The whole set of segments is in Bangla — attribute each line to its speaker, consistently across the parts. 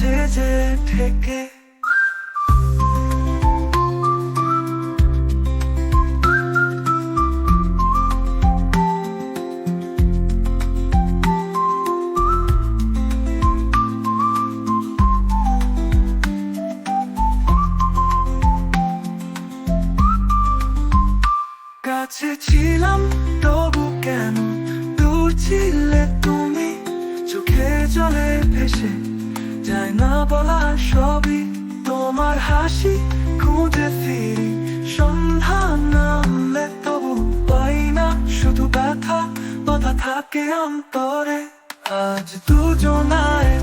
Speaker 1: আছে যে ঠেকে। কাছে ছিলাম তবু কেন? দূর ছিলে তুমি? চোখে জলে ভেসে যায় না বলা সবই তোমার হাসি খুঁজে ফিরি সন্ধান নামলে তবু পাই না, শুধু ব্যথা, কথা থাকে অন্তরে। আজ দুজনায়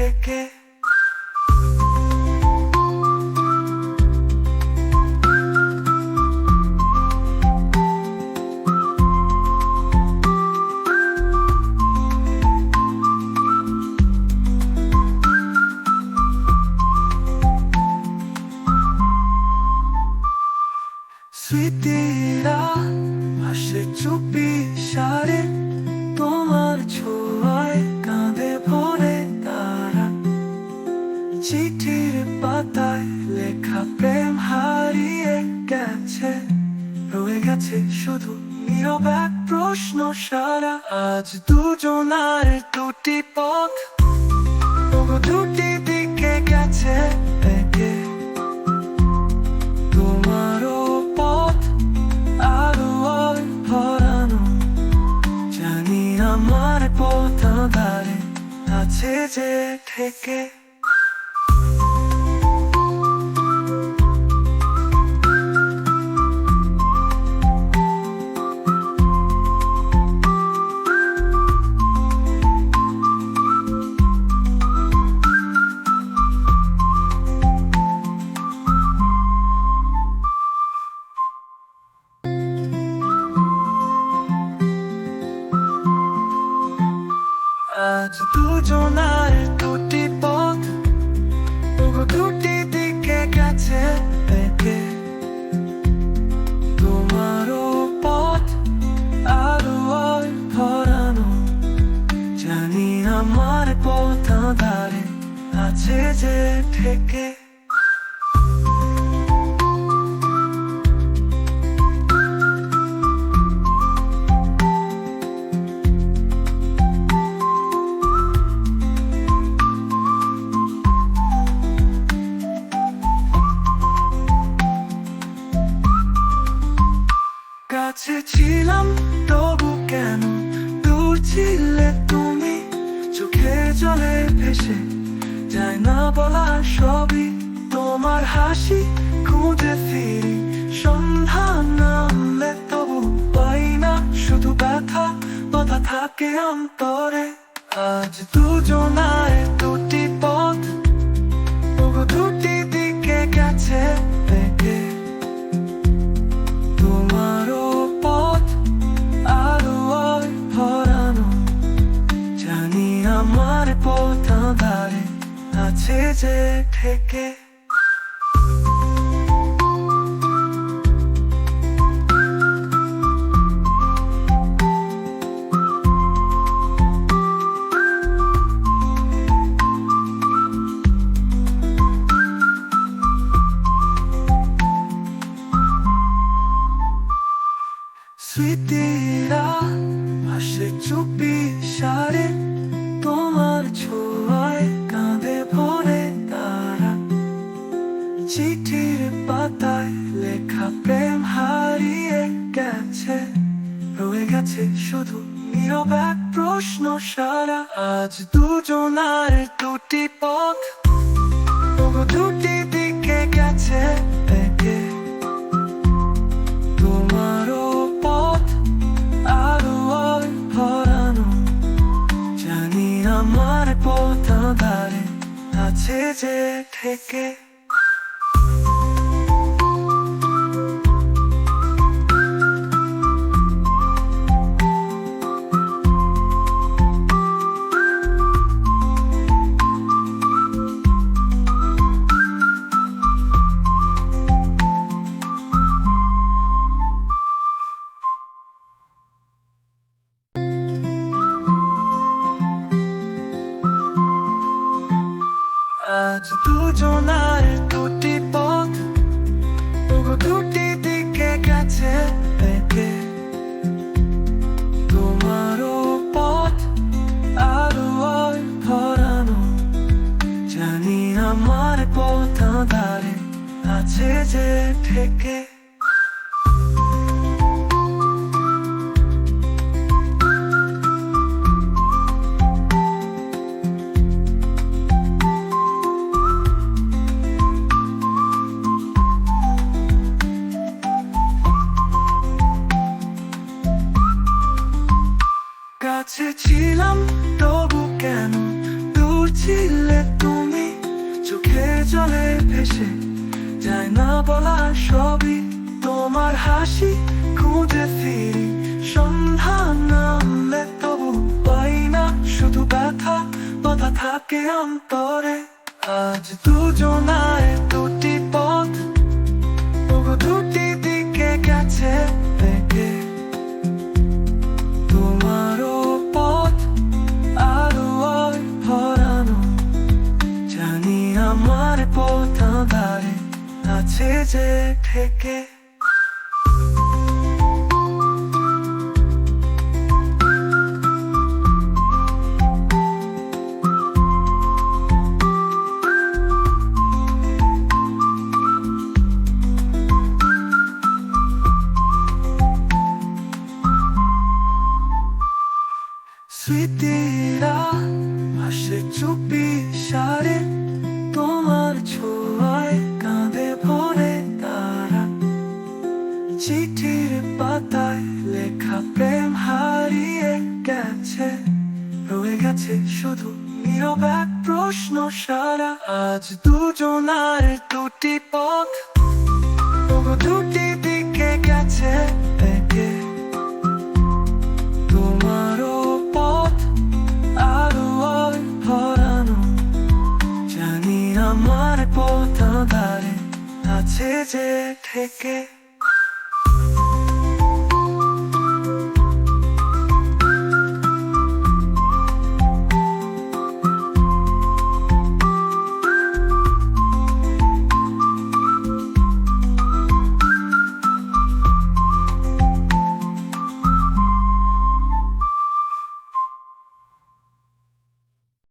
Speaker 1: যে গেছে শুধু নীরব এক প্রশ্ন সারা। আজ দুজনার দুটি পথ। দুটি দিকে গেছে বেঁকে তোমারও পথ আমার আছে যে ঠেকে। আজ দুজনার দুটি পথ। দুটি দিকে গেছে বেঁকে তোমারও পথ আরও ভরানো। জানি আমার পথ আধারে আছে যে ঠেকে চোখে জলে ভেসে যায় না বলা সবই তোমার হাসি। খুঁজে ফিরি সন্ধান নামলে তবু পাই না, শুধু ব্যথা, কথা থাকে অন্তরে। আজ দুজনায় আছে যে ঠেকে স্মৃতিরা চিঠির পাতায় লেখা প্রেম হারিয়ে গেছে, রয়ে গেছে শুধু নীরব এক প্রশ্ন সারা। আজ দুজনার দুটি পথ দুটি দিকে গেছে দেখে। তোমারও পথ আরও ভরানো জানি আমার পথ আধারে আছে যে থেকে দিকে গেছে তোমারও পথ আরও ভরানো জানি আমার পথ আধারে আছে যে থেকে কাছে ছিলাম, তবু কেন? দূর ছিলে তুমি, চোখে জলে ভেসে। যায় না বলা সবই তোমার হাসি, খুঁজে ফিরি। সন্ধান নামলে তবু পাই না, শুধু ব্যথা বাধা থাকে অন্তরে। আজ দুজনায় যে থেকে। স্মৃতিরা আসে চুপি সারে হারিয়ে গেছে, রয়ে গেছে শুধু নীরব এক প্রশ্ন সারা। আজ দুজনার দুটি পথ দুটি দিকে গেছে বেঁকে তোমারও পথ ভরানো, জানি আমার আছে যে থেকে